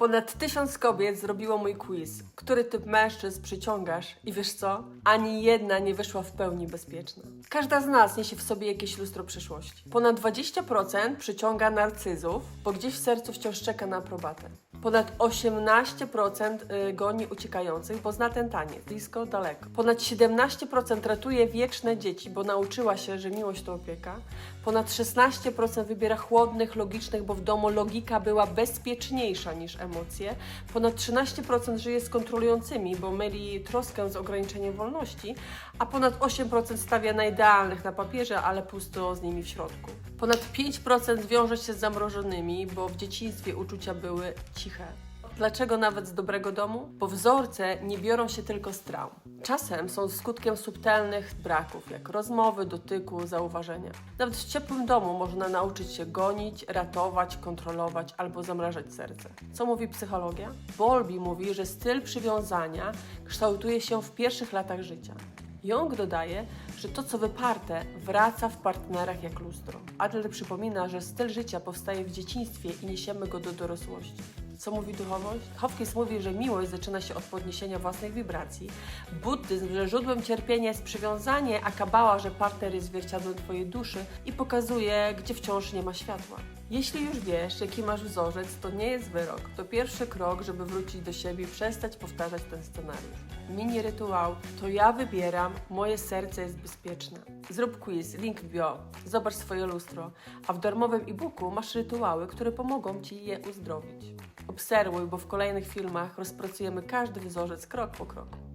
Ponad tysiąc kobiet zrobiło mój quiz. Który typ mężczyzn przyciągasz? I wiesz co? Ani jedna nie wyszła w pełni bezpieczna. Każda z nas niesie w sobie jakieś lustro przyszłości. Ponad 20% przyciąga narcyzów, bo gdzieś w sercu wciąż czeka na aprobatę. Ponad 18% y, goni uciekających, bo zna ten taniec, blisko, daleko. Ponad 17% ratuje wieczne dzieci, bo nauczyła się, że miłość to opieka. Ponad 16% wybiera chłodnych, logicznych, bo w domu logika była bezpieczniejsza niż emocje. Ponad 13% żyje z kontrolującymi, bo myli troskę z ograniczeniem wolności, a ponad 8% stawia na idealnych na papierze, ale pusto z nimi w środku. Ponad 5% wiąże się z zamrożonymi, bo w dzieciństwie uczucia były ciche. Dlaczego nawet z dobrego domu? Bo wzorce nie biorą się tylko z traum. Czasem są skutkiem subtelnych braków, jak rozmowy, dotyku, zauważenia. Nawet w ciepłym domu można nauczyć się gonić, ratować, kontrolować albo zamrażać serce. Co mówi psychologia? Bowlby mówi, że styl przywiązania kształtuje się w pierwszych latach życia. Young dodaje, że to, co wyparte, wraca w partnerach jak lustro. Adler przypomina, że styl życia powstaje w dzieciństwie i niesiemy go do dorosłości. Co mówi duchowość? Hopkins mówi, że miłość zaczyna się od podniesienia własnych wibracji, buddyzm, że źródłem cierpienia jest przywiązanie, a kabała, że partner jest zwierciadłem twojej duszy i pokazuje, gdzie wciąż nie ma światła. Jeśli już wiesz, jaki masz wzorzec, to nie jest wyrok. To pierwszy krok, żeby wrócić do siebie i przestać powtarzać ten scenariusz. Mini rytuał to ja wybieram, moje serce jest bezpieczne. Zrób quiz, link w bio, zobacz swoje lustro, a w darmowym e-booku masz rytuały, które pomogą Ci je uzdrowić. Obserwuj, bo w kolejnych filmach rozpracujemy każdy wzorzec krok po kroku.